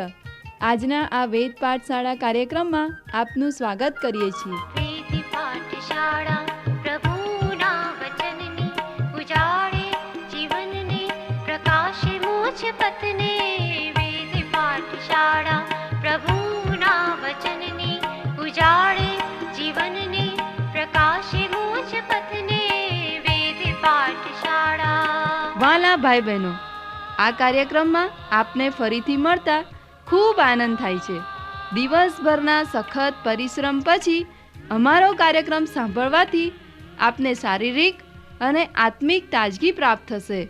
મિત્ર. આજના આ વેદ પાઠશાળા કાર્યક્રમમાં આપનું સ્વાગત કરીએ છીએ. પાઠશાળા પ્રભુના વચનની ઉજાળે જીવનને પ્રકાશે મોછ પથને. વેદ પાઠશાળા પ્રભુના વચનની ઉજાળે જીવનને પ્રકાશે મોછ પથને. વેદ પાઠશાળા વાલા ભાઈ બહેનો આ કાર્યક્રમમાં આપને ફરીથી મળતા ખૂબ આનંદ થાય છે. દિવસભરના સખત પરિશ્રમ પછી અમારો કાર્યક્રમ સાંભળવાથી આપને શારીરિક અને આત્મિક તાજગી પ્રાપ્ત થશે.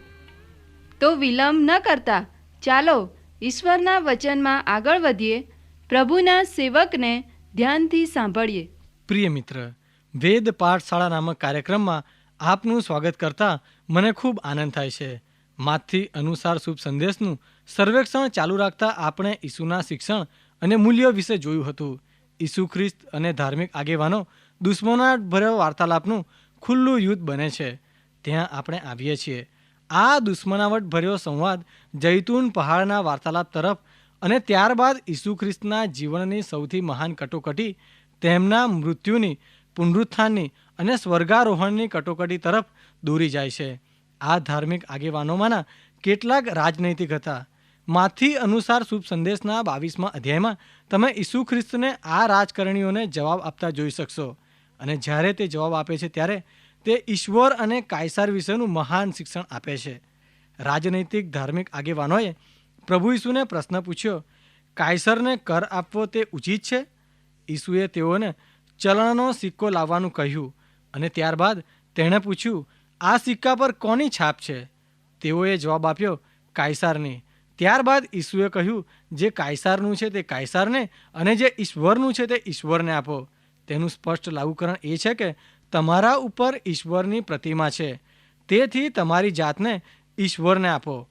તો વિલંબ ન કરતા ચાલો ઈશ્વરના વચનમાં આગળ વધીએ. પ્રભુના સેવકને ધ્યાનથી સાંભળીએ. પ્રિય મિત્ર, વેદ પાઠશાળા નામક કાર્યક્રમમાં આપનું સ્વાગત કરતા મને ખૂબ આનંદ થાય છે. માથી અનુસાર શુભ સંદેશનું સર્વેક્ષણ ચાલુ રાખતા આપણે ઈસુના શિક્ષણ અને મૂલ્યો વિશે જોયું હતું. ઈસુ ખ્રિસ્ત અને ધાર્મિક આગેવાનો દુશ્મનાટભર્યો વાર્તાલાપનું ખુલ્લું યુદ્ધ બને છે. ત્યાં આપણે આવીએ છીએ. આ દુશ્મનાવટ ભર્યો સંવાદ જૈતુન પહાડના વાર્તાલાપ તરફ અને ત્યારબાદ ઈસુ ખ્રિસ્તના જીવનની સૌથી મહાન કટોકટી, તેમના મૃત્યુની, પુનરુત્થાનની અને સ્વર્ગારોહણની કટોકટી તરફ દોરી જાય છે. આ ધાર્મિક આગેવાનોમાંના કેટલાક રાજનૈતિક હતા. માથી અનુસાર શુભ સંદેશના બાવીસમાં અધ્યાયમાં તમે ઈસુ ખ્રિસ્તને આ રાજકારણીઓને જવાબ આપતા જોઈ શકશો. અને જ્યારે તે જવાબ આપે છે ત્યારે તે ઈશ્વર અને કાયસાર વિશેનું મહાન શિક્ષણ આપે છે. રાજનૈતિક ધાર્મિક આગેવાનોએ પ્રભુ ઈસુને પ્રશ્ન પૂછ્યો, કાયસરને કર આપવો તે ઉચિત છે? ઈસુએ તેઓને ચલણનો સિક્કો લાવવાનું કહ્યું અને ત્યારબાદ તેણે પૂછ્યું, આ સિક્કા પર કોની છાપ છે? તેઓએ જવાબ આપ્યો, કાયસારની. ત્યારબાદ ઈસુએ કહ્યું, જે કાયસારનું છે તે કાયસારને અને જે ઈશ્વરનું છે તે ઈશ્વરને આપો. તેનું સ્પષ્ટ લાગુકરણ એ છે કે તમારા ઉપર ઈશ્વરની પ્રતિમા છે. તેથી તમારી જાતને ઈશ્વરને આપો.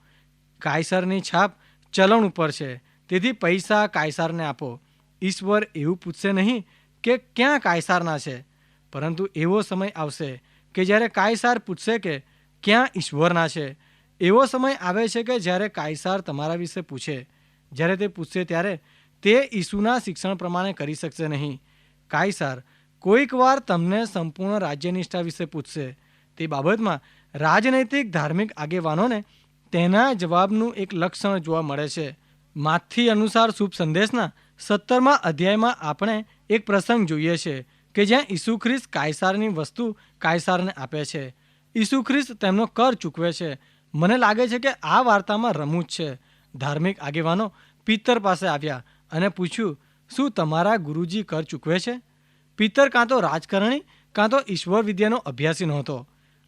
કાયસરની છાપ ચલણ ઉપર છે. તેથી પૈસા કાયસારને આપો. ઈશ્વર એવું પૂછશે નહીં કે ક્યાં કાયસારના છે. પરંતુ એવો સમય આવશે કે જ્યારે કાયસાર પૂછશે કે ક્યાં ઈશ્વરના છે. એવો સમય આવે છે કે જ્યારે કાયસાર તમારા વિશે પૂછે. જ્યારે તે પૂછશે ત્યારે તે ઈસુના શિક્ષણ પ્રમાણે કરી શકશે નહીં. કાયસાર કોઈક વાર તમને સંપૂર્ણ રાજ્યનિષ્ઠા વિશે પૂછશે. તે બાબતમાં રાજનૈતિક ધાર્મિક આગેવાનોને તેના જવાબનું એક લક્ષણ જોવા મળે છે. માથી અનુસાર શુભ સંદેશના સત્તરમા અધ્યાયમાં આપણે એક પ્રસંગ જોઈએ છે કે જ્યાં ઈસુ ખ્રિસ્ત કાયસારની વસ્તુ કાયસારને આપે છે. ઈસુ ખ્રિસ્ત તેમનો કર ચૂકવે છે. મને લાગે છે કે આ વાર્તામાં રમૂજ છે. ધાર્મિક આગેવાનો પિત્તર પાસે આવ્યા અને પૂછ્યું, શું તમારા ગુરુજી કર ચૂકવે છે? પિત્તર કાં તો રાજકારણી, કાં તો ઈશ્વર વિદ્યાનો અભ્યાસી નહોતો.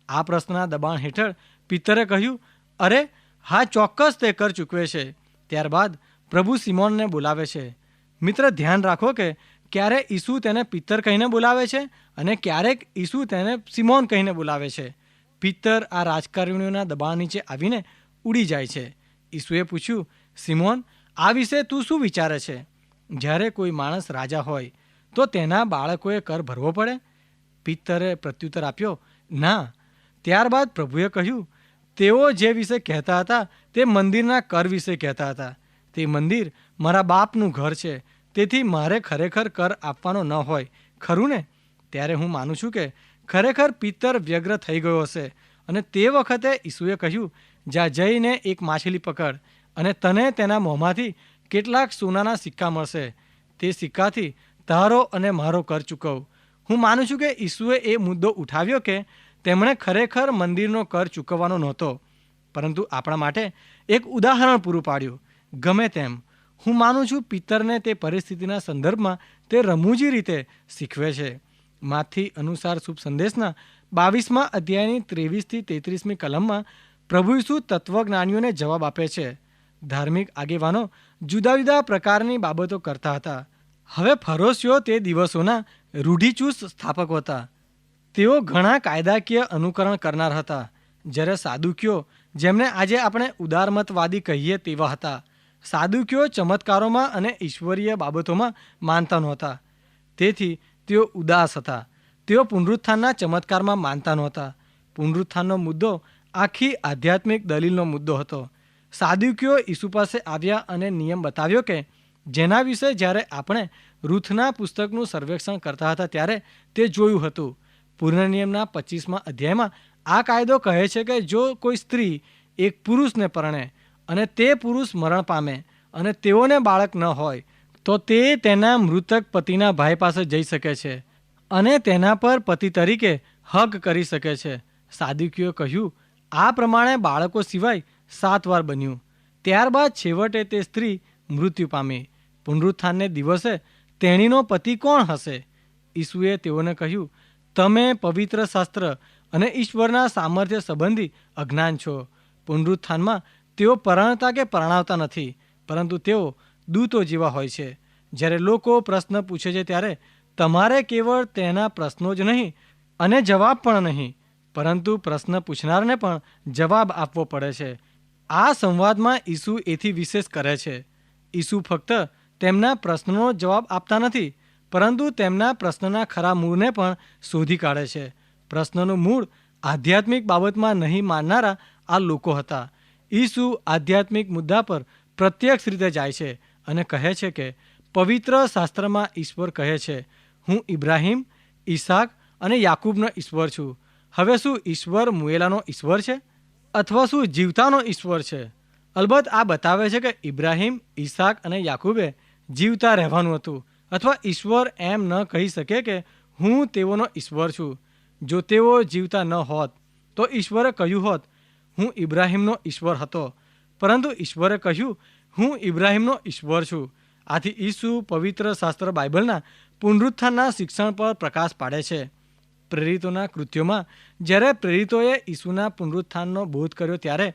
આ પ્રશ્નના દબાણ હેઠળ પિત્તરે કહ્યું, અરે, હા, ચોક્કસ તે કર ચૂકવે છે. ત્યારબાદ પ્રભુ સિમોનને બોલાવે છે. મિત્ર, ધ્યાન રાખો કે ક્યારે ઈસુ તેને પિત્તર કહીને બોલાવે છે અને ક્યારેક ઈસુ તેને સિમોન કહીને બોલાવે છે. પિત્તર આ રાજકારણીઓના દબાણ નીચે આવીને ઉડી જાય છે. ઈસુએ પૂછ્યું, સિમોન, આ વિશે તું શું વિચારે છે? જ્યારે કોઈ માણસ રાજા હોય, તો તેના બાળકોએ કર ભરવો પડે? પિત્તરે પ્રત્યુત્તર આપ્યો, ના. ત્યારબાદ પ્રભુએ કહ્યું, તેઓ જે વિશે કહેતા હતા, તે મંદિરના કર વિશે કહેતા હતા. તે મંદિર મારા બાપનું ઘર છે. તેથી મારે ખરેખર કર આપવાનો ન હોય. ખરું ને? ત્યારે હું માનું છું કે ખરેખર પિત્તર વ્યગ્ર થઈ ગયો હશે. અને તે વખતે ઈસુએ કહ્યું જ્યાં જઈને એક માછલી પકડ અને તને તેના મોંમાંથી કેટલાક સોનાના સિક્કા મળશે. તે સિક્કાથી તારો અને મારો કર ચૂકવ. હું માનું છું કે ઈસુએ એ મુદ્દો ઉઠાવ્યો કે તેમણે ખરેખર મંદિરનો કર ચૂકવવાનો નહોતો. પરંતુ આપણા માટે એક ઉદાહરણ પૂરું પાડ્યું. ગમે તેમ, હું માનું છું પિત્તરને તે પરિસ્થિતિના સંદર્ભમાં તે રમૂજી રીતે શીખવે છે. માથી અનુસાર શુભ સંદેશના બાવીસમાં અધ્યાયની ત્રેવીસથી તેત્રીસમી કલમમાં પ્રભુ ઈસુ તત્વજ્ઞાનીઓને જવાબ આપે છે. ધાર્મિક આગેવાનો જુદા જુદા પ્રકારની બાબતો કરતા હતા. હવે ફરોશીઓ તે દિવસોના રૂઢિચુસ્ત સ્થાપક હતા. તેઓ ઘણા કાયદાકીય અનુકરણ કરનાર હતા. જ્યારે સાદુકીઓ, જેમને આજે આપણે ઉદારમતવાદી કહીએ તેવા હતા, સાદુકીઓ ચમત્કારોમાં અને ઈશ્વરીય બાબતોમાં માનતા નહોતા. તેથી તેઓ ઉદાસ હતા. તેઓ પુનરુત્થાનના ચમત્કારમાં માનતા નહોતા. પુનરુત્થાનનો મુદ્દો આખી આધ્યાત્મિક દલીલનો મુદ્દો હતો. સાદુકીઓ ઈસુ પાસે આવ્યા અને નિયમ બતાવ્યો કે, જેના વિશે જ્યારે આપણે રૂથના પુસ્તકનું સર્વેક્ષણ કરતા હતા ત્યારે તે જોયું હતું. પૂર્ણ નિયમના પચીસમાં અધ્યાયમાં આ કાયદો કહે છે કે, જો કોઈ સ્ત્રી એક પુરુષને પરણે અને તે પુરુષ મરણ પામે અને તેઓને બાળક ન હોય તો તે તેના મૃતક પતિના ભાઈ પાસે જઈ શકે છે અને તેના પર પતિ તરીકે હક કરી શકે છે. સાદુકીઓ કહ્યું, આ પ્રમાણે બાળકો સિવાય સાત વાર બન્યું. ત્યારબાદ છેવટે તે સ્ત્રી મૃત્યુ પામી. પુનરુત્થાનને દિવસે તેણીનો પતિ કોણ હશે? ઈસુએ તેઓને કહ્યું, તમે પવિત્ર શાસ્ત્ર અને ઈશ્વરના સામર્થ્ય સંબંધી અજ્ઞાન છો. પુનરુત્થાનમાં તેઓ પરણતા કે પરણાવતા નથી. પરંતુ તેઓ દૂતો જેવા હોય છે. જ્યારે લોકો પ્રશ્ન પૂછે છે ત્યારે તમારે કેવળ તેના પ્રશ્નો જ નહીં અને જવાબ પણ નહીં, પરંતુ પ્રશ્ન પૂછનારને પણ જવાબ આપવો પડે છે. આ સંવાદમાં ઈસુ એથી વિશેષ કરે છે. ઈસુ ફક્ત તેમના પ્રશ્નનો જવાબ આપતા નથી, પરંતુ તેમના પ્રશ્નના ખરા મૂળને પણ શોધી કાઢે છે. પ્રશ્નનું મૂળ આધ્યાત્મિક બાબતમાં નહીં માનનારા આ લોકો હતા. ઈસુ આધ્યાત્મિક મુદ્દા પર પ્રત્યક્ષ રીતે જાય છે. અને કહે છે કે, પવિત્ર શાસ્ત્રમાં ઈશ્વર કહે છે, હું ઇબ્રાહિમ ઈસાક અને યાકૂબનો ઈશ્વર છું. હવે શું ઈશ્વર મુએલાનો ઈશ્વર છે? અથવા શું જીવતાનો ઈશ્વર છે? અલબત્ત આ બતાવે છે કે ઇબ્રાહિમ ઈસાક અને યાકૂબે જીવતા રહેવાનું હતું, અથવા ઈશ્વર એમ ન કહી શકે કે, હું તેઓનો ઈશ્વર છું. જો તેઓ જીવતા ન હોત, તો ઈશ્વરે કહ્યું હોત, હું ઇબ્રાહિમનો ઈશ્વર હતો. પરંતુ ઈશ્વરે કહ્યું હું ઇબ્રાહિમનો ઈશ્વર છું. આથી ઈસુ પવિત્ર શાસ્ત્ર બાઇબલના પુનરુત્થાનના શિક્ષણ પર પ્રકાશ પાડે છે. પ્રેરિતોના કૃત્યોમાં જ્યારે પ્રેરિતોએ ઈસુના પુનરુત્થાનનો બોધ કર્યો ત્યારે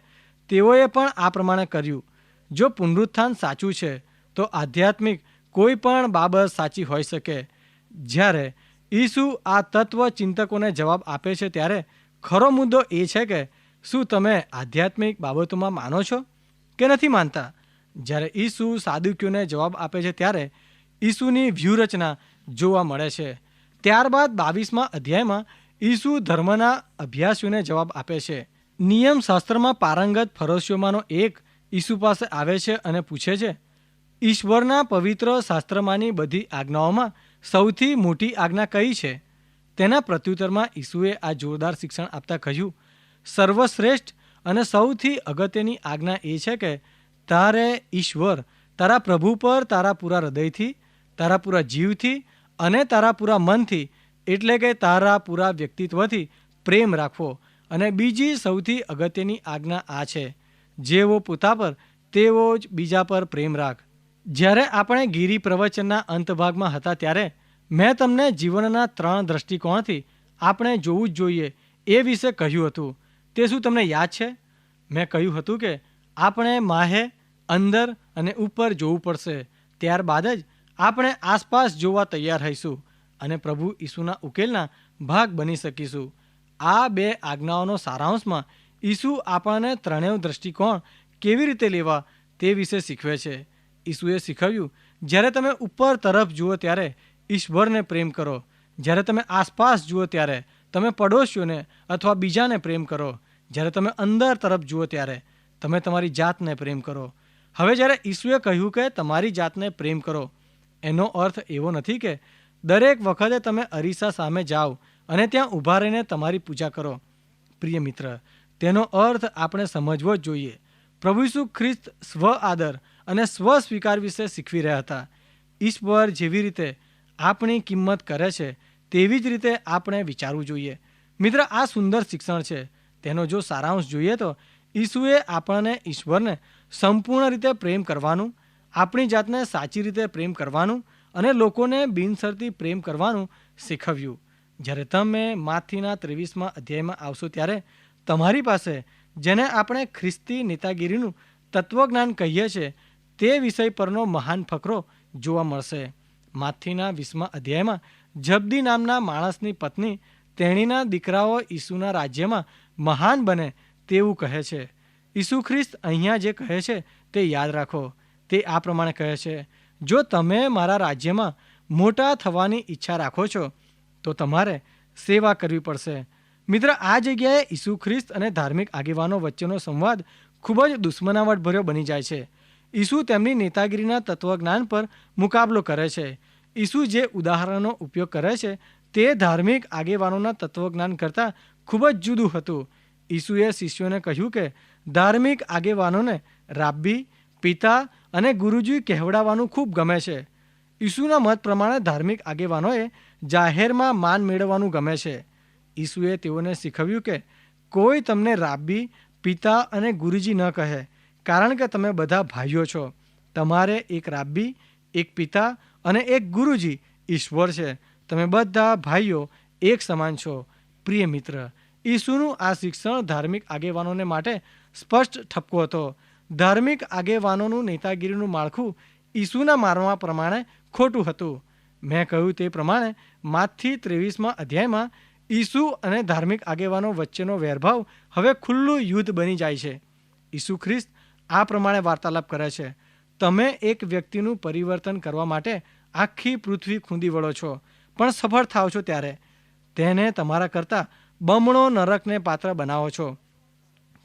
તેઓએ પણ આ પ્રમાણે કર્યું. જો પુનરુત્થાન સાચું છે, તો આધ્યાત્મિક કોઈ પણ બાબત સાચી હોઈ શકે. જ્યારે ઈસુ આ તત્વ ચિંતકોને જવાબ આપે છે ત્યારે ખરો મુદ્દો એ છે કે શું તમે આધ્યાત્મિક બાબતોમાં માનો છો કે નથી માનતા? જ્યારે ઈસુ સાદુક્યોને જવાબ આપે છે ત્યારે ઈસુની વ્યૂહરચના જોવા મળે છે. ત્યારબાદ બાવીસમાં અધ્યાયમાં ઈસુ ધર્મના અભ્યાસીઓને જવાબ આપે છે. નિયમશાસ્ત્રમાં પારંગત ફરસીઓમાંનો એક ઈસુ પાસે આવે છે અને પૂછે છે, ઈશ્વરના પવિત્ર શાસ્ત્રમાંની બધી આજ્ઞાઓમાં સૌથી મોટી આજ્ઞા કઈ છે? તેના પ્રત્યુત્તરમાં ઈસુએ આ જોરદાર શિક્ષણ આપતા કહ્યું, સર્વશ્રેષ્ઠ અને સૌથી અગત્યની આજ્ઞા એ છે કે તારે ઈશ્વર, તારા પ્રભુ પર તારા પૂરા હૃદયથી, તારા પૂરા જીવથી અને તારા પૂરા મનથી, એટલે કે તારા પૂરા વ્યક્તિત્વથી પ્રેમ રાખવો. અને બીજી સૌથી અગત્યની આજ્ઞા આ છે, જેવો પોતા પર, તેવો જ બીજા પર પ્રેમ રાખ. જ્યારે આપણે ગીરી પ્રવચનના અંતભાગમાં હતા ત્યારે, મેં તમને જીવનના ત્રણ દ્રષ્ટિકોણથી આપણે જોવું જ જોઈએ એ વિશે કહ્યું હતું. તે શું તમને યાદ છે? મેં કહ્યું હતું કે આપણે માહે, અંદર અને ઉપર જોવું પડશે. ત્યારબાદ જ આપણે આસપાસ જોવા તૈયાર રહીશું અને પ્રભુ ઈસુના ઉકેલના ભાગ બની શકીશું. આ બે આજ્ઞાઓનો સારાંશમાં ઈસુ આપણને ત્રણેય દ્રષ્ટિકોણ કેવી રીતે લેવા તે વિશે શીખવે છે. ઈસુએ શીખવ્યું, જ્યારે તમે ઉપર તરફ જુઓ ત્યારે ઈશ્વરને પ્રેમ કરો. જ્યારે તમે આસપાસ જુઓ ત્યારે તમે પડોશીઓને અથવા બીજાને પ્રેમ કરો. જ્યારે તમે અંદર તરફ જુઓ ત્યારે તમે તમારી જાતને પ્રેમ કરો. હવે જ્યારે ઈસુએ કહ્યું કે તમારી જાતને પ્રેમ કરો, એનો અર્થ એવો નથી કે દરેક વખતે તમે અરીસા સામે જાઓ અને ત્યાં ઊભા રહીને તમારી પૂજા કરો. પ્રિય મિત્ર, તેનો અર્થ આપણે સમજવો જ જોઈએ. પ્રભુ ઈસુ ખ્રિસ્ત સ્વ આદર અને સ્વ સ્વીકાર વિશે શીખવી રહ્યા હતા. ઈશ્વર જેવી રીતે આપણી કિંમત કરે છે, તેવી જ રીતે આપણે વિચારવું જોઈએ. મિત્ર, આ સુંદર શિક્ષણ છે. તેનો જો સારાંશ જોઈએ તો ઈસુએ આપણને ઈશ્વરને સંપૂર્ણ રીતે પ્રેમ કરવાનું, આપણી જાતને સાચી રીતે પ્રેમ કરવાનું અને લોકોને બિનસરતી પ્રેમ કરવાનું શીખવ્યું. જ્યારે તમે માથીના ત્રેવીસમાં અધ્યાયમાં આવશો ત્યારે તમારી પાસે, જેને આપણે ખ્રિસ્તી નેતાગીરીનું તત્વજ્ઞાન કહીએ છીએ, તે વિષય પરનો મહાન ફકરો જોવા મળશે. માથીના વીસમા અધ્યાયમાં જબદી નામના માણસની પત્ની તેણીના દીકરાઓ ઈસુના રાજ્યમાં મહાન બને તેવું કહે છે. ઈસુ ખ્રિસ્ત અહીંયા જે કહે છે તે યાદ રાખો. તે આ પ્રમાણે કહે છે, જો તમે મારા રાજ્યમાં મોટા થવાની ઈચ્છા રાખો છો, તો તમારે સેવા કરવી પડશે. મિત્ર, આ જગ્યાએ ઈસુ ખ્રિસ્ત અને ધાર્મિક આગેવાનો વચ્ચેનો સંવાદ ખૂબ જ દુશ્મનાવટભર્યો બની જાય છે. ઈસુ તેમની નેતાગીરીના તત્વજ્ઞાન પર મુકાબલો કરે છે. ઈસુ જે ઉદાહરણનો ઉપયોગ કરે છે તે ધાર્મિક આગેવાનોના તત્વજ્ઞાન કરતાં ખૂબ જ જુદું હતું. ઈસુએ શિષ્યોને કહ્યું કે, ધાર્મિક આગેવાનોને રાબ્બી, પિતા અને ગુરુજી કહેવડાવવાનું ખૂબ ગમે છે. ઈસુના મત પ્રમાણે ધાર્મિક આગેવાનોએ જાહેરમાં માન મેળવવાનું ગમે છે. ઈસુએ તેઓને શીખવ્યું કે, કોઈ તમને રાબ્બી, પિતા અને ગુરુજી ન કહે, કારણ કે તમે બધા ભાઈઓ છો. તમારે એક રાબ્બી, એક પિતા અને એક ગુરુજી ઈશ્વર છે. તમે બધા ભાઈઓ એક સમાન છો. પ્રિય મિત્ર ઈસુનું આ શિક્ષણ ધાર્મિક આગેવાનોને માટે સ્પષ્ટ ઠપકો હતો. ધાર્મિક આગેવાનોનું નેતાગીરીનું માળખું ઈસુના મારવા પ્રમાણે ખોટું હતું. મેં કહ્યું તે પ્રમાણે માથી ત્રેવીસમાં અધ્યાયમાં ઈસુ અને ધાર્મિક આગેવાનો વચ્ચેનો વેરભાવ હવે ખુલ્લું યુદ્ધ બની જાય છે. ઈસુ ખ્રિસ્ત આ પ્રમાણે વાર્તાલાપ કરે છે. તમે એક વ્યક્તિનું પરિવર્તન કરવા માટે આખી પૃથ્વી ખૂંદી વળો છો, પણ સફળ થાવ છો ત્યારે. તેને તમારા કરતાં બમણો નરકને પાત્ર બનાવો છો.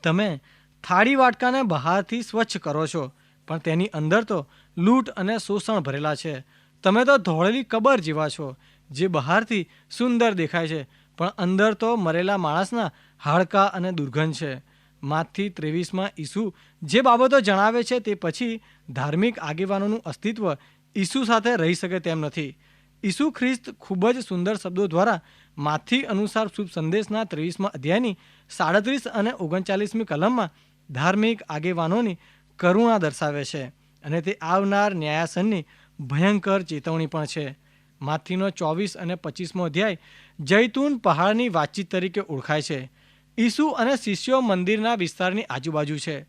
તમે થાળી વાટકાને બહારથી સ્વચ્છ કરો છો, પણ તેની અંદર તો લૂંટ અને શોષણ ભરેલા છે. તમે તો ધોળેલી કબર જેવા છો, જે બહારથી સુંદર દેખાય છે, પણ અંદર તો મરેલા માણસના હાડકાં અને દુર્ગંધ છે. માથી ત્રેવીસમાં ઈસુ જે બાબતો જણાવે છે તે પછી ધાર્મિક આગેવાનોનું અસ્તિત્વ ઈસુ સાથે રહી શકે તેમ નથી. ઈસુ ખ્રિસ્ત ખૂબ જ સુંદર શબ્દો દ્વારા માથી અનુસાર શુભ સંદેશના ત્રેવીસમાં અધ્યાયની સાડત્રીસ અને ઓગણચાલીસમી કલમમાં ધાર્મિક આગેવાનોની કરુણા દર્શાવે છે અને તે આવનાર ન્યાયાસનની ભયંકર ચેતવણી પણ છે. માથીનો ચોવીસ અને પચીસમો અધ્યાય જૈતુન પહાડની વાતચીત તરીકે ઓળખાય છે. ઈસુ અને શિષ્યો મંદિરના વિસ્તારની આજુબાજુ છે.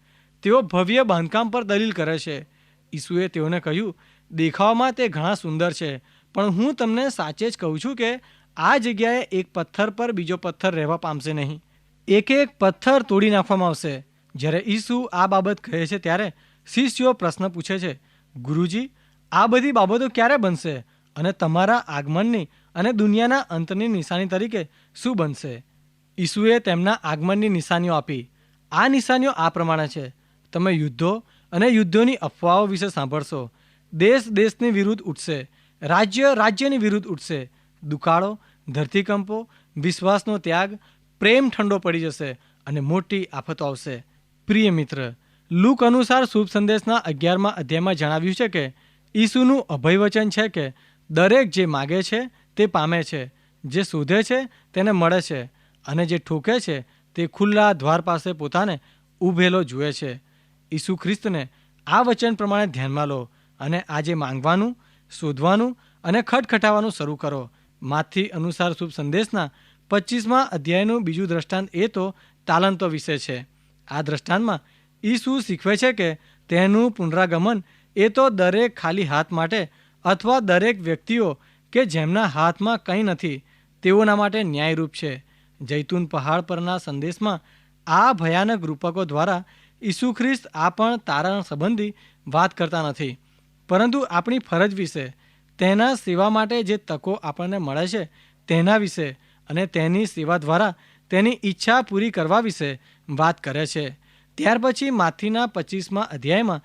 તેઓ ભવ્ય બાંધકામ પર દલીલ કરે છે. ઈસુએ તેઓને કહ્યું, દેખાવમાં તે ઘણા સુંદર છે, પણ હું તમને સાચે જ કહું છું કે આ જગ્યાએ એક પથ્થર પર બીજો પથ્થર રહેવા પામશે નહીં. એક એક પથ્થર તોડી નાખવામાં આવશે. જ્યારે ઈસુ આ બાબત કહે છે ત્યારે શિષ્યો પ્રશ્ન પૂછે છે, ગુરુજી, આ બધી બાબતો ક્યારે બનશે? અને તમારા આગમનની અને દુનિયાના અંતની નિશાની તરીકે શું બનશે? ઈસુએ તેમના આગમનની નિશાનીઓ આપી. આ નિશાનીઓ આ પ્રમાણે છે. તમે યુદ્ધો અને યુદ્ધોની અફવાઓ વિશે સાંભળશો. દેશ દેશની વિરુદ્ધ ઉઠશે. રાજ્ય રાજ્યની વિરુદ્ધ ઉઠશે. દુકાળો, ધરતીકંપો, વિશ્વાસનો ત્યાગ, પ્રેમ ઠંડો પડી જશે અને મોટી આફતો આવશે. પ્રિય મિત્ર, લુક અનુસાર શુભ સંદેશના અગિયારમાં અધ્યાયમાં જણાવ્યું છે કે, ઈસુનું અભયવચન છે કે, દરેક જે માગે છે તે પામે છે, જે શોધે છે તેને મળે છે, અને જે ઠોકે છે તે ખુલ્લા દ્વાર પાસે પોતાને ઊભેલો જુએ છે. ઈસુ ખ્રિસ્તને આ વચન પ્રમાણે ધ્યાનમાં લો અને આજે માંગવાનું, શોધવાનું અને ખટખટાવવાનું શરૂ કરો. માથી અનુસાર શુભ સંદેશના પચીસમાં અધ્યાયનું બીજું દ્રષ્ટાંત એ તો તાલંતો વિશે છે. આ દ્રષ્ટાંતમાં ઈસુ શીખવે છે કે તેનું પુનરાગમન એ તો દરેક ખાલી હાથ માટે અથવા દરેક વ્યક્તિઓ કે જેમના હાથમાં કંઈ નથી, તેઓના માટે ન્યાયરૂપ છે. જૈતુન પહાડ પરના સંદેશમાં આ ભયાનક રૂપકો દ્વારા ઈસુ ખ્રિસ્ત આ પણ તારણ સંબંધી વાત કરતા નથી. પરંતુ આપણી ફરજ વિશે તેના સેવા માટે જે તકો આપણને મળે છે, તેના વિશે અને તેની સેવા દ્વારા તેની ઈચ્છા પૂરી કરવા વિશે વાત કરે છે. ત્યાર પછી માથીના પચીસમાં અધ્યાયમાં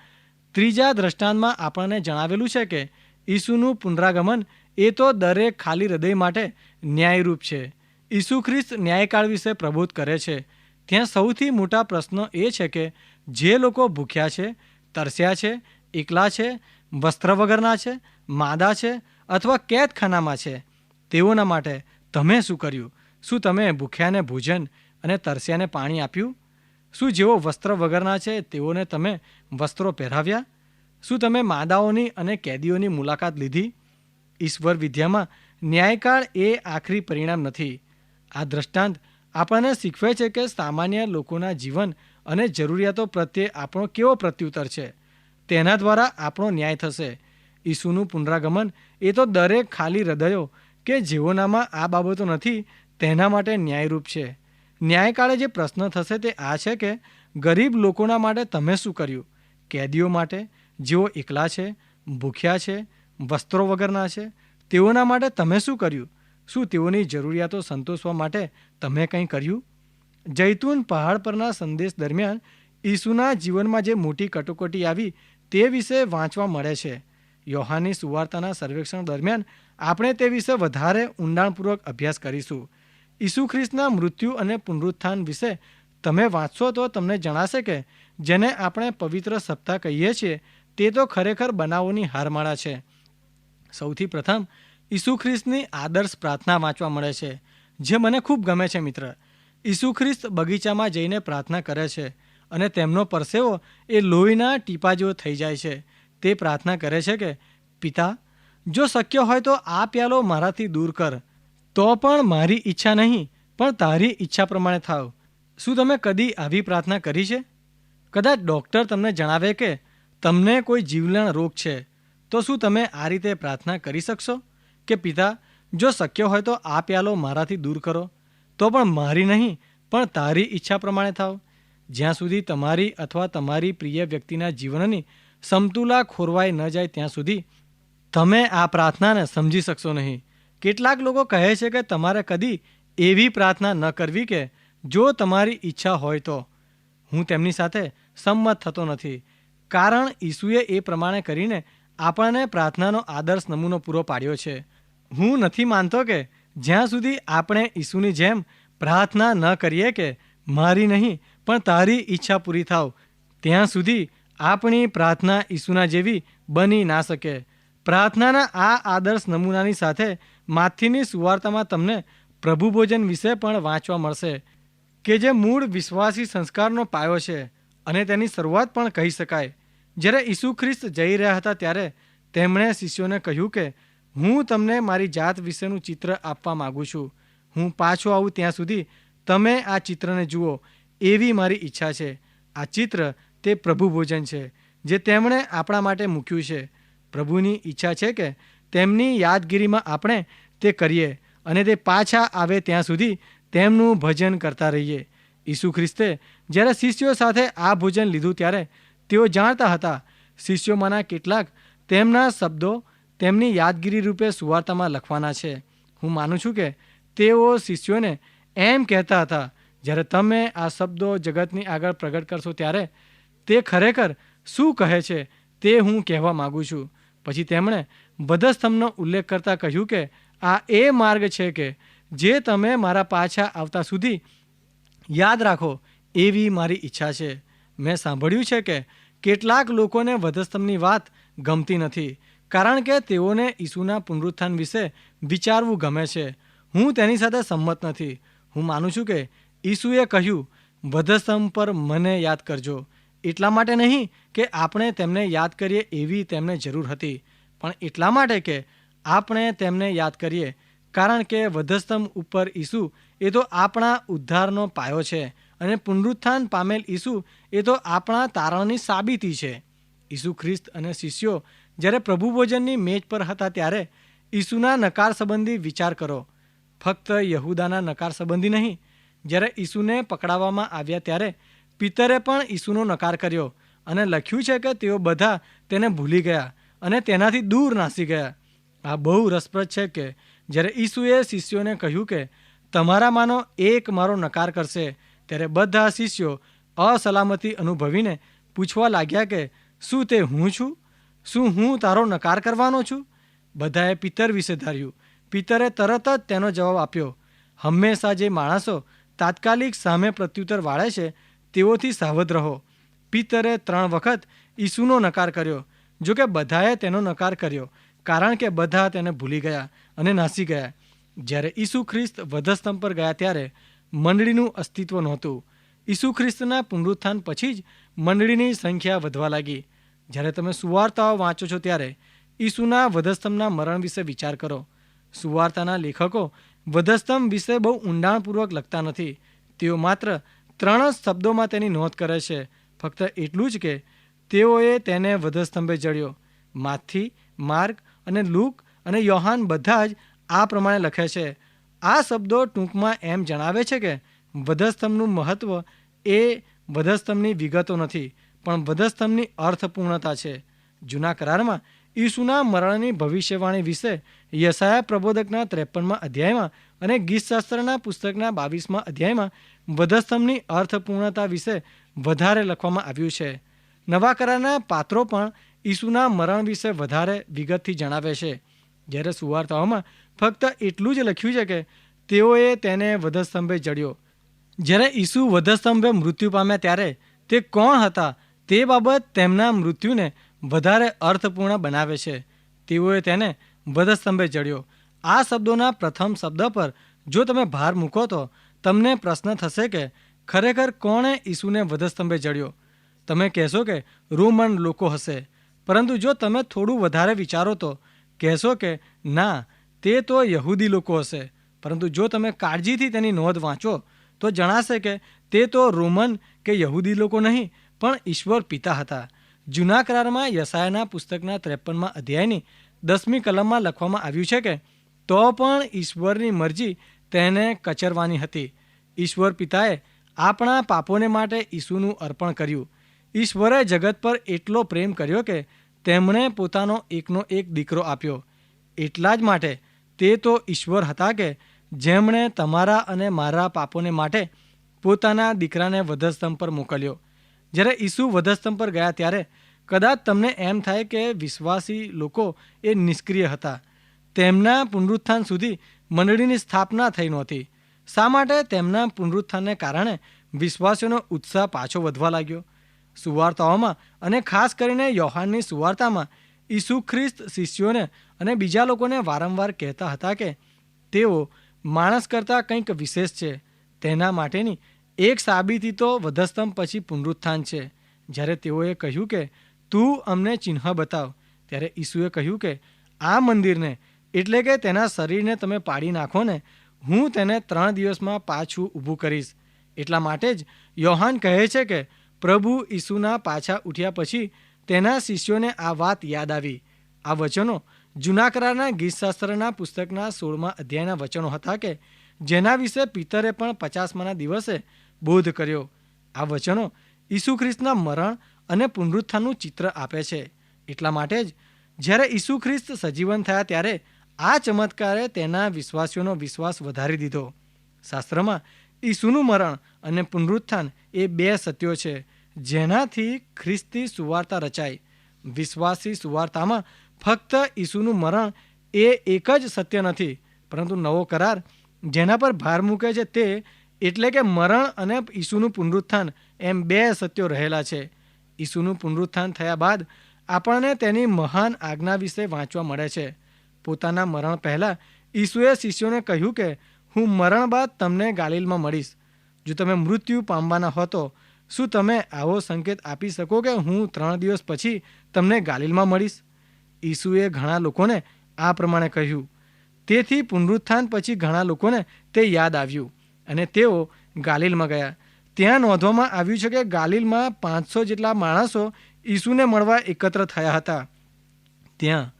ત્રીજા દ્રષ્ટાંતમાં આપણને જણાવેલું છે કે ઈસુનું પુનરાગમન એ તો દરેક ખાલી હૃદય માટે ન્યાયરૂપ છે. ઈસુ ખ્રિસ્ત ન્યાયકાળ વિશે પ્રબોધ કરે છે. ત્યાં સૌથી મોટા પ્રશ્ન એ છે કે જે લોકો ભૂખ્યા છે, તરસ્યા છે, એકલા છે વસ્ત્ર વગરના છે, માદા છે અથવા કેદખાનામાં છે. તેઓના માટે તમે શું કર્યું? શું તમે ભૂખ્યાને ભોજન અને તરસ્યાને પાણી આપ્યું? શું જેઓ વસ્ત્ર વગરના છે, તેઓને તમે વસ્ત્રો પહેરાવ્યા? શું તમે માદાઓની અને કેદીઓની મુલાકાત લીધી? ઈશ્વર વિદ્યામાં ન્યાયકાળ એ આખરી પરિણામ નથી. આ દ્રષ્ટાંત આપણને શીખવે છે કે સામાન્ય લોકોના જીવન અને જરૂરિયાતો પ્રત્યે આપણો કેવો પ્રત્યુત્તર છે? તેના દ્વારા આપણો ન્યાય થશે. ઈસુનું પુનરાગમન એ તો દરેક ખાલી હૃદયો કે જેઓનામાં આ બાબતો નથી, તેના માટે ન્યાયરૂપ છે. ન્યાયકાળે જે પ્રશ્ન થશે તે આ છે કે, ગરીબ લોકોના માટે તમે શું કર્યું? કેદીઓ માટે? જેઓ એકલા છે, ભૂખ્યા છે, વસ્ત્રો વગરના છે, તેઓના માટે તમે શું કર્યું? શું તેઓની જરૂરિયાતો સંતોષવા માટે તમે કંઈ કર્યું? જૈતુન પહાડ પરના સંદેશ દરમિયાન ઈસુના જીવનમાં જે મોટી કટોકટી આવી તે વિશે વાંચવા મળે છે. યોહાની સુવાર્તાના સર્વેક્ષણ દરમિયાન આપણે તે વિશે વધારે ઊંડાણપૂર્વક અભ્યાસ કરીશું. ઈસુ ખ્રિસ્તના મૃત્યુ અને પુનરુત્થાન વિશે તમે વાંચશો તો તમને જણાશે કે જેને આપણે પવિત્ર સપ્તાહ કહીએ છીએ, તે તો ખરેખર બનાવોની હારમાળા છે. સૌથી પ્રથમ, ઈસુ ખ્રિસ્તની આદર્શ પ્રાર્થના વાંચવા મળે છે, જે મને ખૂબ ગમે છે મિત્ર. ઈસુ ખ્રિસ્ત બગીચામાં જઈને પ્રાર્થના કરે છે. અને તેમનો પરસેવો એ લોહીના ટીપા જેવો થઈ જાય છે. તે પ્રાર્થના કરે છે કે, પિતા, જો શક્ય હોય તો આ પ્યાલો મારાથી દૂર કર. તો પણ મારી ઈચ્છા નહીં, પણ તારી ઈચ્છા પ્રમાણે થાવ. શું તમે કદી આવી પ્રાર્થના કરી છે? કદાચ ડૉક્ટર તમને જણાવે કે, તમને કોઈ જીવલેણ રોગ છે, તો શું તમે આ રીતે પ્રાર્થના કરી શકશો? કે પિતા, જો શક્ય હોય તો આ પ્યાલો મારાથી દૂર કરો. તો પણ મારી નહીં, પણ તારી ઈચ્છા પ્રમાણે થાવ. જ્યાં સુધી તમારી અથવા તમારી પ્રિય વ્યક્તિના જીવનની સમતુલા ખોરવાઈ ન જાય ત્યાં સુધી તમે આ પ્રાર્થનાને સમજી શકશો નહીં. કેટલાક લોકો કહે છે કે તમારે કદી એવી પ્રાર્થના ન કરવી કે જો તમારી ઈચ્છા હોય તો. હું તેમની સાથે સંમત થતો નથી. કારણ ઈસુએ એ પ્રમાણે કરીને આપણને પ્રાર્થનાનો આદર્શ નમૂનો પૂરો પાડ્યો છે. હું નથી માનતો કે જ્યાં સુધી આપણે ઈસુની જેમ પ્રાર્થના ન કરીએ કે મારી નહીં પણ તારી ઈચ્છા પૂરી થાવ. ત્યાં સુધી આપણી પ્રાર્થના ઈસુના જેવી બની ના શકે. પ્રાર્થનાના આ આદર્શ નમૂનાની સાથે માથીની સુવાર્તામાં તમને પ્રભુ ભોજન વિશે પણ વાંચવા મળશે, કે જે મૂળ વિશ્વાસી સંસ્કારનો પાયો છે અને તેની શરૂઆત પણ કહી શકાય. જ્યારે ઈસુ ખ્રિસ્ત જઈ રહ્યા હતા ત્યારે તેમણે શિષ્યોને કહ્યું કે, હું તમને મારી જાત વિશેનું ચિત્ર આપવા માગું છું. હું પાછો આવું ત્યાં સુધી તમે આ ચિત્રને જુઓ. એવી મારી ઈચ્છા છે. આ ચિત્ર તે પ્રભુ ભોજન છે, જે તેમણે આપણા માટે મૂક્યું છે. પ્રભુની ઈચ્છા છે કે તેમની યાદગીરીમાં આપણે તે કરીએ અને તે પાછા આવે ત્યાં સુધી તેમનું ભજન કરતા રહીએ. ઈસુ ખ્રિસ્તે જ્યારે શિષ્યો સાથે આ ભોજન લીધું ત્યારે તેઓ જાણતા હતા, શિષ્યોમાંના કેટલાક તેમના શબ્દો તેમની યાદગીરી રૂપે સુવાર્તામાં લખવાના છે. હું માનું છું કે તેઓ શિષ્યોને એમ કહેતા હતા જ્યારે તમે આ શબ્દો જગતની આગળ પ્રગટ કરશો ત્યારે તે ખરેખર શું કહે છે તે હું કહેવા માગું છું. પછી તેમણે વધસ્તંભનો ઉલ્લેખ કરતાં કહ્યું કે, આ એ માર્ગ છે કે જે તમે મારા પાછા આવતા સુધી યાદ રાખો એવી મારી ઈચ્છા છે. મેં સાંભળ્યું છે કે કેટલાક લોકોને વધસ્તંભની વાત ગમતી નથી, કારણ કે તેઓને ઈસુના પુનરુત્થાન વિશે વિચારવું ગમે છે. હું તેની સાથે સંમત નથી. હું માનું છું કે ઈસુએ કહ્યું વધસ્તંભ પર મને યાદ કરજો. એટલા માટે નહીં કે આપણે તેમને યાદ કરીએ એવી તેમને જરૂર હતી. પણ એટલા માટે કે આપણે તેમને યાદ કરીએ, કારણ કે વધસ્તંભ ઉપર ઈસુ એ તો આપણા ઉદ્ધારનો પાયો છે અને પુનરુત્થાન પામેલ ઈસુ એ તો આપણા તારણની સાબિતી છે. ઈસુ ખ્રિસ્ત અને શિષ્યો જ્યારે પ્રભુ ભોજનની મેજ પર હતા ત્યારે ઈસુના નકાર સંબંધી વિચાર કરો. ફક્ત યહુદાના નકાર સંબંધી નહીં જ્યારે ઈસુને પકડાવવામાં આવ્યા ત્યારે પિતરે પણ ઈસુનો નકાર કર્યો અને લખ્યું છે કે તેઓ બધા તેને ભૂલી ગયા અને તેનાથી દૂર નાસી ગયા. આ બહુ રસપ્રદ છે કે જ્યારે ઈસુએ શિષ્યોને કહ્યું કે તમારામાંનો એક મારો નકાર કરશે, ત્યારે બધા શિષ્યો અસલામતી અનુભવીને પૂછવા લાગ્યા કે, શું તે હું છું? શું હું તારો નકાર કરવાનો છું? બધાએ પિતર વિશે ધાર્યું. પિતરે તરત જ તેનો જવાબ આપ્યો, હંમેશા જે માણસો તાત્કાલિક સામે પ્રત્યુત્તર વાળે છે, તેઓથી સાવધ રહો. પિતરે ત્રણ વખત ઈસુનો નકાર કર્યો, જો કે બધાએ તેનો નકાર કર્યો, કારણ કે બધા તેને ભૂલી ગયા અને નાસી ગયા. જ્યારે ઈસુ ખ્રિસ્ત વધસ્તંભ પર ગયા ત્યારે મંડળીનું અસ્તિત્વ નહોતું. ઈસુ ખ્રિસ્તના પુનરુત્થાન પછી જ મંડળીની સંખ્યા વધવા લાગી. જ્યારે તમે સુવાર્તાઓ વાંચો છો ત્યારે ઈસુના વધસ્તંભના મરણ વિશે વિચાર કરો. સુવાર્તાના લેખકો વધસ્તંભ વિશે બહુ ઊંડાણપૂર્વક લખતા નથી. તેઓ માત્ર ત્રણ જ શબ્દોમાં તેની નોંધ કરે છે. ફક્ત એટલું જ કે તેઓએ તેને વધસ્તંભે જડ્યો. માથી, માર્ગ અને લૂક અને યોહાન બધા જ આ પ્રમાણે લખે છે. આ શબ્દો ટૂંકમાં એમ જણાવે છે કે વધસ્તંભનું મહત્ત્વ એ વધસ્તંભની વિગતો નથી, પણ વધસ્તંભની અર્થપૂર્ણતા છે. જૂના કરારમાં ઈસુના મરણની ભવિષ્યવાણી વિશે યસાયા પ્રબોધકના ત્રેપનમાં અધ્યાયમાં અને ગીતશાસ્ત્રના પુસ્તકના બાવીસમાં અધ્યાયમાં વધસ્તંભની અર્થપૂર્ણતા વિશે વધારે લખવામાં આવ્યું છે. નવા કરારના પાત્રો પણ ઈસુના મરણ વિશે વધારે વિગતથી જણાવે છે. જ્યારે સુવાર્તાઓમાં ફક્ત એટલું જ લખ્યું છે કે તેઓએ તેને વધસ્તંભે જડ્યો. જ્યારે ઈસુ વધસ્તંભે મૃત્યુ પામ્યા ત્યારે તે કોણ હતા તે બાબત તેમના મૃત્યુને વધારે અર્થપૂર્ણ બનાવે છે. તેઓએ તેને વધસ્તંભે જડ્યો આ શબ્દોના પ્રથમ શબ્દ પર જો તમે ભાર મૂકો તો તમને પ્રશ્ન થશે કે ખરેખર કોણે ઈસુને વધસ્તંભે જડ્યો તમે કહેશો કે રોમન લોકો હશે. પરંતુ જો તમે થોડું વધારે વિચારો તો કહેશો કે ના, તે તો યહૂદી લોકો હશે. પરંતુ જો તમે કાળજીથી તેની નોંધ વાંચો, તો જણાશે કે તે તો રોમન કે યહૂદી લોકો નહીં, પણ ઈશ્વર પિતા હતા. જૂના કરારમાં યસાયાના પુસ્તકના ત્રેપનમાં અધ્યાયની દસમી કલમમાં લખવામાં આવ્યું છે કે, તો પણ ઈશ્વરની મરજી તેને કચરવાની હતી. ઈશ્વર પિતાએ આપણા પાપોને માટે ઈસુનું અર્પણ કર્યું. ઈશ્વરે જગત પર એટલો પ્રેમ કર્યો કે તેમણે પોતાનો એકનો એક દીકરો આપ્યો. એટલા જ માટે તે તો ઈશ્વર હતા કે જેમણે તમારા અને મારા પાપોને માટે પોતાના દીકરાને વધસ્તંભ પર મોકલ્યો. જ્યારે ઈસુ વધસ્તંભ પર ગયા ત્યારે કદાચ તમને એમ થાય કે વિશ્વાસી લોકો એ નિષ્ક્રિય હતા. તેમના પુનરુત્થાન સુધી મંડળીની સ્થાપના થઈ નહોતી. શા માટે તેમના પુનરુત્થાનને કારણે વિશ્વાસીઓનો ઉત્સાહ પાછો વધવા લાગ્યો? સુવાર્તાઓમાં અને ખાસ કરીને યૌહાનની સુવાર્તામાં ઈસુ ખ્રિસ્ત શિષ્યોને અને બીજા લોકોને વારંવાર કહેતા હતા કે તેઓ માણસ કરતાં કંઈક વિશેષ છે. તેના માટેની એક સાબિતી તો વધસ્તંભ પછી પુનરુત્થાન છે. જ્યારે તેઓએ કહ્યું કે, તું અમને ચિહ્ન બતાવ. ત્યારે ઈસુએ કહ્યું કે, આ મંદિરને, એટલે કે તેના શરીરને તમે પાડી નાખો ને, હું તેને ત્રણ દિવસમાં પાછું ઊભું કરીશ. એટલા માટે જ યોહાન કહે છે કે, પ્રભુ ઈસુના પાછા ઉઠ્યા પછી તેના શિષ્યોને આ વાત યાદ આવી. આ વચનો જૂના કરારના ગીતશાસ્ત્રના પુસ્તકના સોળમાં અધ્યાયના વચનો હતા કે, જેના વિશે પિતરે પણ પચાસમાના દિવસે બોધ કર્યો. આ વચનો ઈસુ ખ્રિસ્તના મરણ અને પુનરુત્થાનનું ચિત્ર આપે છે. એટલા માટે જ જ્યારે ઈસુ ખ્રિસ્ત સજીવન થયા ત્યારે આ ચમત્કારે તેના વિશ્વાસીઓનો વિશ્વાસ વધારી દીધો. શાસ્ત્રમાં ઈસુનું મરણ અને પુનરુત્થાન એ બે સત્યો છે. જેનાથી ખ્રિસ્તી સુવાર્તા રચાઈ. વિશ્વાસી સુવાર્તામાં ફક્ત ઈસુનું મરણ એ એક જ સત્ય નથી, પરંતુ નવો કરાર જેના પર ભાર મૂકે છે તે એટલે કે મરણ અને ઈસુનું પુનરુત્થાન એમ બે સત્યો રહેલા છે. ઈસુનું પુનરુત્થાન થયા બાદ આપણને તેની મહાન આજ્ઞા વિશે વાંચવા મળે છે. પોતાના મરણ પહેલાં ઈસુએ શિષ્યોને કહ્યું કે, હું મરણ બાદ તમને ગાલિલમાં મળીશ. જો તમે મૃત્યુ પામવાના હો તો, શું તમે આવો સંકેત આપી શકો કે હું ત્રણ દિવસ પછી તમને ગાલિલમાં મળીશ? ઈસુએ ઘણા લોકોને આ પ્રમાણે કહ્યું. તેથી પુનરુત્થાન પછી ઘણા લોકોને તે યાદ આવ્યું. અને તેઓ ગાલિલમાં ગયા. ત્યાં નોંધવામાં આવ્યું છે કે ગાલિલમાં પાંચસો જેટલા માણસો ઈસુને મળવા એકત્ર થયા હતા. ત્યાં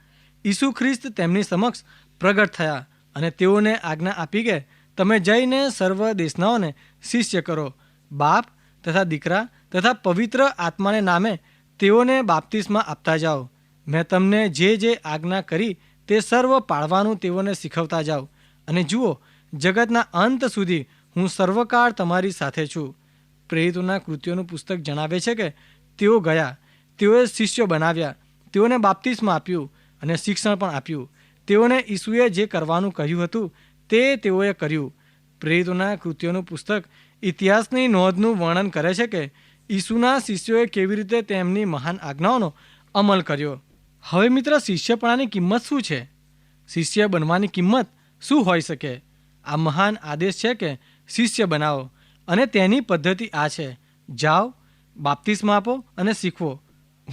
ઈસુ ખ્રિસ્ત તેમની સમક્ષ પ્રગટ થયા અને તેઓને આજ્ઞા આપી કે તમે જઈને સર્વ દેશનાઓને શિષ્ય કરો. બાપ તથા દીકરા તથા પવિત્ર આત્માને નામે તેઓને બાપ્તિસ્મા આપતા જાઓ. મેં તમને જે જે આજ્ઞા કરી તે સર્વ પાળવાનું તેઓને શીખવતા જાઓ. અને જુઓ જગતના અંત સુધી હું સર્વકાળ તમારી સાથે છું. પ્રેરિતોના કૃત્યોનું પુસ્તક જણાવે છે કે તેઓ ગયા, તેઓએ શિષ્યો બનાવ્યા, તેઓને બાપ્તિસ્મા આપ્યું અને શિક્ષણ પણ આપ્યું. તેઓને ઈસુએ જે કરવાનું કહ્યું હતું તે તેઓએ કર્યું. પ્રેરિતોના કૃત્યોનું પુસ્તક ઇતિહાસની નોંધનું વર્ણન કરે છે કે ઈસુના શિષ્યોએ કેવી રીતે તેમની મહાન આજ્ઞાઓનો અમલ કર્યો. હવે મિત્ર, શિષ્યપણાની કિંમત શું છે? શિષ્ય બનવાની કિંમત શું હોઈ શકે? આ મહાન આદેશ છે કે શિષ્ય બનાવો અને તેની પદ્ધતિ આ છે. જાઓ, બાપ્તિસ્મા આપો અને શીખવો.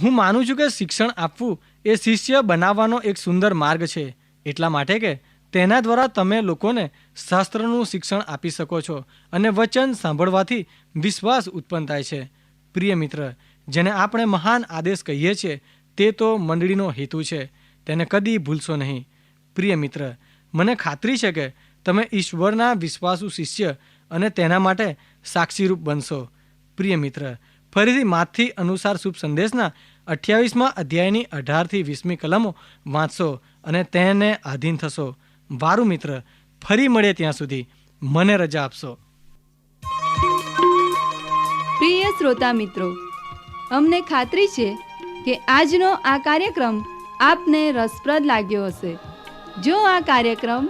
હું માનું છું કે શિક્ષણ આપવું એ શિષ્ય બનાવવાનો એક સુંદર માર્ગ છે. એટલા માટે કે તેના દ્વારા તમે લોકોને શાસ્ત્રનું શિક્ષણ આપી શકો છો અને વચન સાંભળવાથી વિશ્વાસ ઉત્પન્ન થાય છે. પ્રિય મિત્ર, જેને આપણે મહાન આદેશ કહીએ છીએ, તે તો મંડળીનો હેતુ છે. તેને કદી ભૂલશો નહીં. પ્રિય મિત્ર, મને ખાતરી છે કે તમે ઈશ્વરના વિશ્વાસુ શિષ્ય અને તેના માટે સાક્ષીરૂપ બનશો. પ્રિય મિત્ર, ફરીથી માથી અનુસાર શુભ સંદેશના અઠ્યાવીસમાં અધ્યાયની અઢારથી વીસમી કલમો વાંચશો અને તેને આધીન થશો. વારું મિત્ર, ફરી મળે ત્યાં સુધી. મને રજા આપશો. પ્રિય શ્રોતા મિત્રો, અમને ખાતરી છે કે આજનો આ કાર્યક્રમ આપને રસપ્રદ લાગ્યો હશે. જો આ કાર્યક્રમ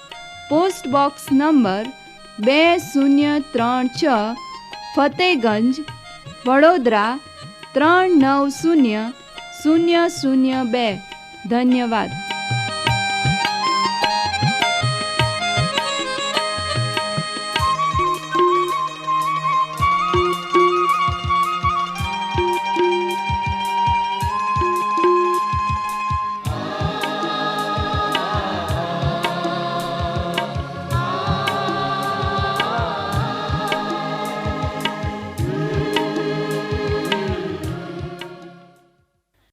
post box number બે શૂન્ય ત્રણ છ, ફતેગંજ, વડોદરા ત્રણ નવ શૂન્ય શૂન્ય શૂન્ય બે. ધન્યવાદ.